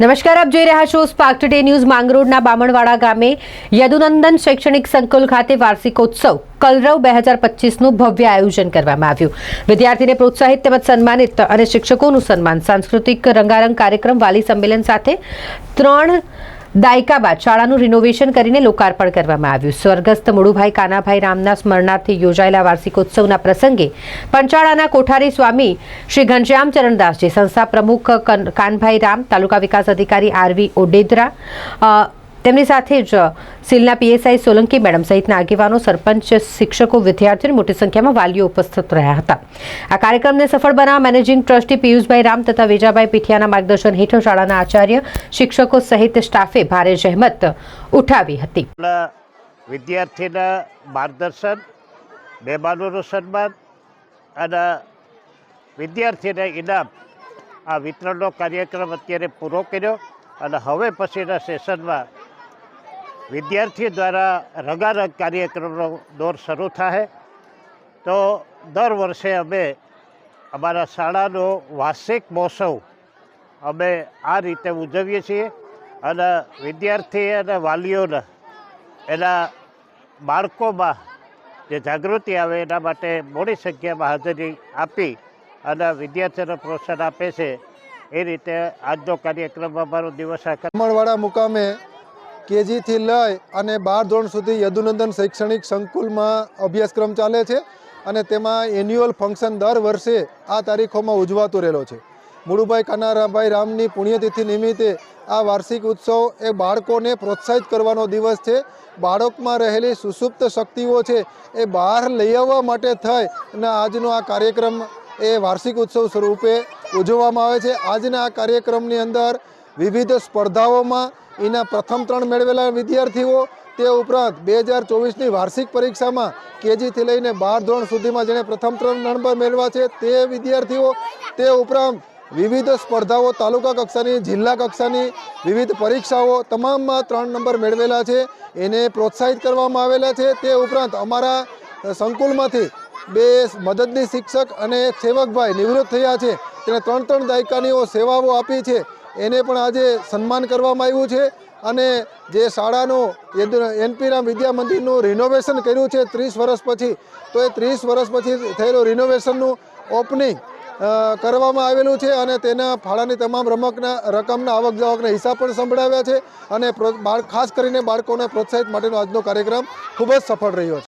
નમસ્કાર, આપ જોઈ રહ્યા છો સ્પાર્ક ટુડે ન્યૂઝ માંગરોળના બામણવાડા ગામે યદુનંદન શૈક્ષણિક સંકુલ ખાતે વાર્ષિકોત્સવ કલરવ બે હજાર પચીસનું ભવ્ય આયોજન કરવામાં આવ્યું. વિદ્યાર્થીને પ્રોત્સાહિત તેમજ સન્માનિત અને શિક્ષકોનું સન્માન, સાંસ્કૃતિક રંગારંગ કાર્યક્રમ, વાલી સંમેલન સાથે ત્રણ દાયકા બાદ શાળાનું રિનોવેશન કરીને લોકાર્પણ કરવામાં આવ્યું. સ્વર્ગસ્થ મુળુભાઈ કાનાભાઈ રામના સ્મરણાર્થે યોજાયેલા વાર્ષિકોત્સવના પ્રસંગે પંચાળાના કોઠારી સ્વામી શ્રી ઘનશ્યામ ચરણદાસજી, સંસ્થા પ્રમુખ કન- કાનભાઈ રામ, તાલુકા વિકાસ અધિકારી આરવી ઓડેદરા તેમની સાથે જ સિલના પીએસઆઈ સોલંકી મેડમ સહિતના આગેવાનો, સરપંચ, શિક્ષકો વિદ્યાર્થીઓની મોટી સંખ્યામાં વાલીઓ ઉપસ્થિત રહ્યા હતા. આ કાર્યક્રમને સફળ બનાવવા મેનેજિંગ ટ્રસ્ટી પિયુષભાઈ રામ તથા વિજાભાઈ પીઠિયાના માર્ગદર્શન હેઠળ શાળાના આચાર્ય, શિક્ષકો સહિત સ્ટાફે ભારે જહેમત ઉઠાવી હતી. વિદ્યાર્થીના માર્ગદર્શન, મહેમાનોનું સન્માન અને વિદ્યાર્થીને ઇનામ આ વિતરણનો કાર્યક્રમ અત્યારે પૂરો કર્યો અને હવે પછીના સેશનમાં વિદ્યાર્થીઓ દ્વારા રગારગ કાર્યક્રમનો દોર શરૂ થાય. તો દર વર્ષે અમે અમારા શાળાનો વાર્ષિક મહોત્સવ અમે આ રીતે ઉજવીએ છીએ અને વિદ્યાર્થી અને વાલીઓને એના બાળકોમાં જે જાગૃતિ આવે એના માટે મોટી સંખ્યામાં હાજરી આપી અને વિદ્યાર્થીઓને પ્રોત્સાહન આપે છે. એ રીતે આજનો કાર્યક્રમ અમારો દિવસ આ કમળવાડા મુકામે કેજીથી લઈ અને બાર ધોરણ સુધી યદુનંદન શૈક્ષણિક સંકુલમાં અભ્યાસક્રમ ચાલે છે અને તેમાં એન્યુઅલ ફંક્શન દર વર્ષે આ તારીખોમાં ઉજવાતો રહેલો છે. મુળુભાઈ કાનારાભાઈ રામની પુણ્યતિથિ નિમિત્તે આ વાર્ષિક ઉત્સવ એ બાળકોને પ્રોત્સાહિત કરવાનો દિવસ છે. બાળકમાં રહેલી સુસુપ્ત શક્તિઓ છે એ બહાર લઈ આવવા માટે થઈ અને આજનો આ કાર્યક્રમ એ વાર્ષિક ઉત્સવ સ્વરૂપે ઉજવવામાં આવે છે. આજના આ કાર્યક્રમની અંદર વિવિધ સ્પર્ધાઓમાં એના પ્રથમ ત્રણ મેળવેલા વિદ્યાર્થીઓ તે ઉપરાંત બે હજાર ચોવીસની વાર્ષિક પરીક્ષામાં કેજીથી લઈને બાર ધોરણ સુધીમાં જેણે પ્રથમ ત્રણ નંબર મેળવ્યા છે તે વિદ્યાર્થીઓ તે ઉપરાંત વિવિધ સ્પર્ધાઓ તાલુકા કક્ષાની, જિલ્લા કક્ષાની, વિવિધ પરીક્ષાઓ તમામમાં ત્રણ નંબર મેળવેલા છે. એને પ્રોત્સાહિત કરવામાં આવેલા છે. તે ઉપરાંત અમારા સંકુલમાંથી બે મદદની શિક્ષક અને એક સેવકભાઈ નિવૃત્ત થયા છે. તેણે ત્રણ ત્રણ દાયકાની સેવાઓ આપી છે. એને પણ આજે સન્માન કરવામાં આવ્યું છે અને જે શાળાનું એનપીના વિદ્યા મંદિરનું રિનોવેશન કર્યું છે ત્રીસ વર્ષ પછી. તો એ ત્રીસ વર્ષ પછી થયેલું રિનોવેશનનું ઓપનિંગ કરવામાં આવેલું છે અને તેના ફાળાની તમામ રમકના, રકમના આવક જાવકના હિસાબ પણ સંભળાવ્યા છે અને ખાસ કરીને બાળકોને પ્રોત્સાહિત માટેનો આજનો કાર્યક્રમ ખૂબ જ સફળ રહ્યો છે.